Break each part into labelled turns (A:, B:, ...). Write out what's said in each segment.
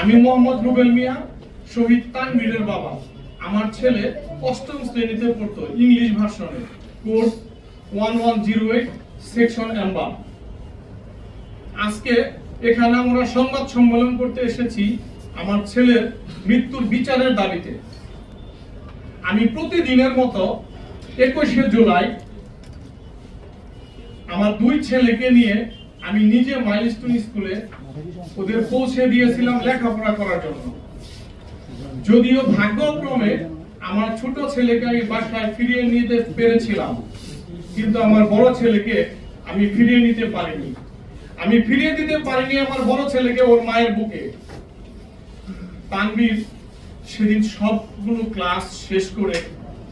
A: আমি মোহাম্মদ রুবেল মিয়া, শহীদ তানভীরের বাবা। আমার ছেলে অষ্টম শ্রেণীতে পড়তো ইংলিশ ভার্সনে। Code one one zero eight, section এম্বা। আজকে এখানে আমরা সংবাদ সম্মেলন করতে এসেছি আমার ছেলের মৃত্যুর বিচারের দাবিতে। আমি প্রতিদিনের মতো একুশে জুলাই আমার দুই ছেলেকে নিয়ে আমি নিজে মাইলস্টোন স্কুলে ওদের পৌঁছে দিয়েছিলাম লেখাপড়া করার জন্য। যদিও ভাগ্যক্রমে আমার ছোট ছেলেকে আমি বাসায় ফিরিয়ে নিতে পেরেছিলাম, কিন্তু আমার বড় ছেলেকে আমি ফিরিয়ে নিতে পারিনি। আমি ফিরিয়ে দিতে পারিনি আমার বড় ছেলেকে ওর মায়ের বুকে। তানবীর সেদিন সবগুলো ক্লাস শেষ করে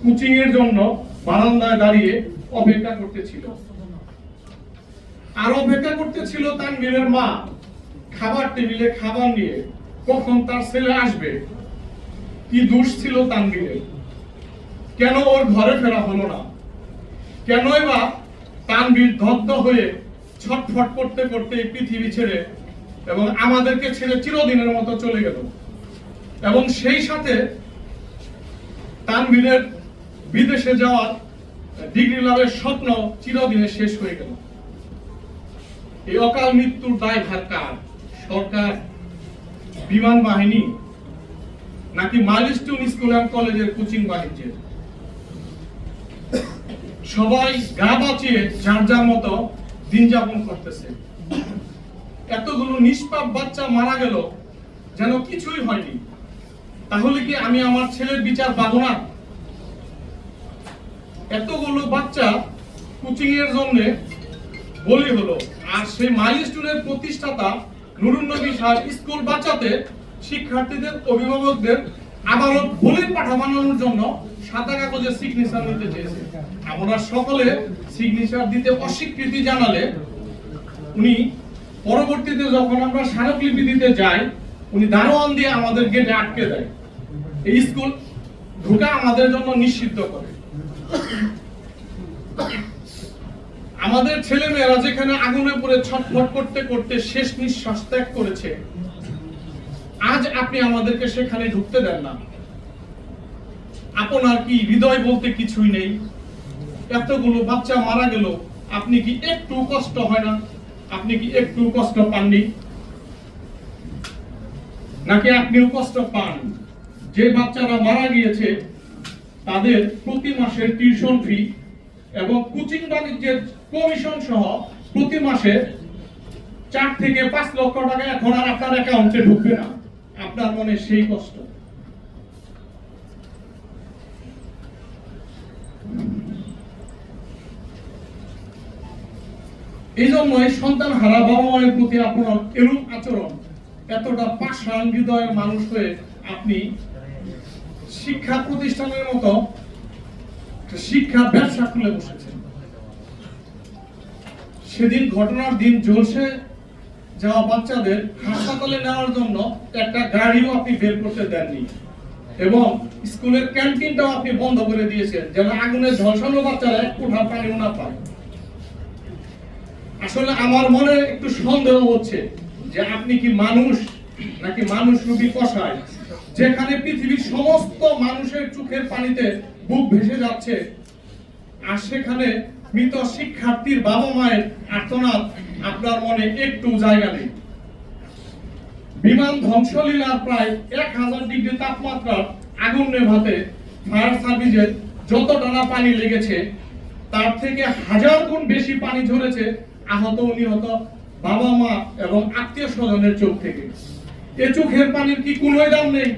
A: কোচিং এর জন্য বারান্দায় দাঁড়িয়ে অপেক্ষা করতেছিল। আর অপেক্ষা করতেছিল তানবীরের মা। খাবার টেবিলে খাবার নিয়ে কখন তার ছেলে আসবে? কি দোষ ছিল তানবীরের কেন ওর ঘরে ফেরা হলো না? কেনই বা তানবীর দগ্ধ হয়ে ছটফট করতে করতে এই পৃথিবী ছেড়ে এবং আমাদেরকে ছেড়ে চিরদিনের মতো চলে গেল। এবং সেই সাথে তানবীরের বিদেশে যাওয়ার ডিগ্রি লাভের স্বপ্ন চিরদিনে শেষ হয়ে গেল। এই অকাল মৃত্যুর দায় ভার কার? সরকার, বিমান বাহিনী, নাকি মাইলস্টোন স্কুল অ্যান্ড কলেজের কোচিং বাণিজ্যের? সবাই গা বাঁচিয়ে যার যার মতো দিন যাপন করতেছে। এতগুলো নিষ্পাপ বাচ্চা মারা গেল, যেন কিছুই হয়নি। তাহলে কি আমি আমার ছেলের বিচার পাবো না? এতগুলো বাচ্চা কোচিং এর জন্য বলি হলো, আর সেই মাইলস্টোনের প্রতিষ্ঠাতা নুরুন নবী সাহেব স্কুল বাঁচাতে শিক্ষার্থীদের, অভিভাবকদের আবারও বলির পাঠা জন্য সাদা কাগজে সিগনেচার নিতে চেয়েছে। আমরা সকলে সিগনেচার দিতে অস্বীকৃতি জানালে উনি পরবর্তীতে যখন আমরা স্মারকলিপি দিতে যাই, উনি দারোয়ান দিয়ে আমাদের গেটে আটকে দেয়। এই স্কুল ঢোকা আমাদের জন্য নিষিদ্ধ করে। আমাদের ছেলে মেয়েরা যেখানে আগুনে পড়ে ছটফট করতে করতে শেষ নিঃশ্বাস ত্যাগ করেছে, আজ আপনি আমাদেরকে সেখানে ঢুকতে দেন না। আপনার কি হৃদয় বলতে কিছুই নেই? এতগুলো বাচ্চা মারা গেল, আপনি কি একটু কষ্ট হয় না? আপনি কি একটু কষ্ট পাননি? নাকি আপনিও কষ্ট পান? যে বাচ্চারা মারা গিয়েছে, তাদের প্রতি মাসের টিউশন ফি এবং কোচিং বাণিজ্যের কমিশন সহ প্রতি মাসে চার থেকে পাঁচ লক্ষ টাকা এখন আর আপনার অ্যাকাউন্টে ঢুকবে না। আপনার মনে সেই কষ্ট। এই জন্যই সন্তান হারা, বাবা মায়ের প্রতি আপনার এরূপ আচরণ এতটা পাষাণ হৃদয়ের মানুষ হয়ে আপনি শিক্ষা প্রতিষ্ঠানের মতো শিক্ষা ব্যবসা খুলে বসেছেন সেদিন ঘটনার দিন জলসে যাওয়া বাচ্চাদের হাসপাতালে নেওয়ার জন্য একটা গাড়িও আপনি বের করতে দেননি। এবং স্কুলের ক্যান্টিনটাও আপনি বন্ধ করে দিয়েছেন, যেন আগুনে ঝলসানো বাচ্চারা এক কোঠা পানিও না পায়। আসলে আমার মনে একটু সন্দেহ হচ্ছে যে আপনি কি মানুষ নাকি মানুষ রূপী কষায়? যেখানে পৃথিবীর সমস্ত মানুষের চোখের পানিতে বুক ভেসে যাচ্ছে, আর সেখানে মৃত শিক্ষার্থীর বাবা মায়ের আর্তনাদ আপনার মনে একটু জায়গা নেই। বিমান ধ্বংসলীলার প্রায় এক হাজার ডিগ্রি তাপমাত্রার আগুন নেভাতে ফায়ার সার্ভিসের যত টানা পানি লেগেছে, তার থেকে হাজার গুণ বেশি পানি ঝরেছে আহত নিহত বাবা মা এবং আত্মীয় স্বজনের চোখ থেকে। এ চোখের পানির কি কোনো দাম নেই?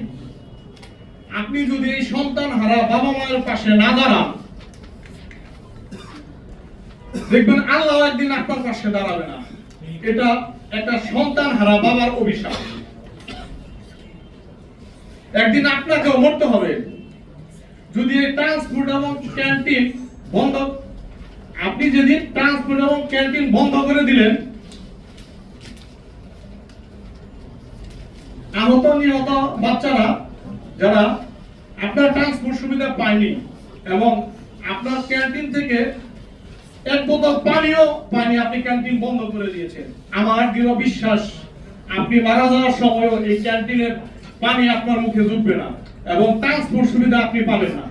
A: আপনি যদি এই সন্তান হারা বাবা মায়ের পাশে না দাঁড়ান, দেখবেন আল্লাহ একদিন আপনার পাশে দাঁড়াবে না। এটা একটা সন্তান হারা বাবার অভিশাপ। একদিন আপনাকেও মরতে হবে। যদি এই ট্রান্সপোর্ট এবং ক্যান্টিন বন্ধ, আপনি যেদিন ট্রান্সপোর্ট এবং ক্যান্টিন বন্ধ করে দিলেন, আহত নিহত বাচ্চারা যারা আপনার ট্রান্সপোর্ট সুবিধা পায়নি এবং আপনার ক্যান্টিন থেকে এক বোতল পানিও পানি আপনি ক্যান্টিন বন্ধ করে দিয়েছেন। আমার দৃঢ় বিশ্বাস, আপনি মারা যাওয়ার সময়ও এই ক্যান্টিনের পানি আপনার মুখে জুটবে না এবং ট্রান্সপোর্ট সুবিধা আপনি পাবেন না।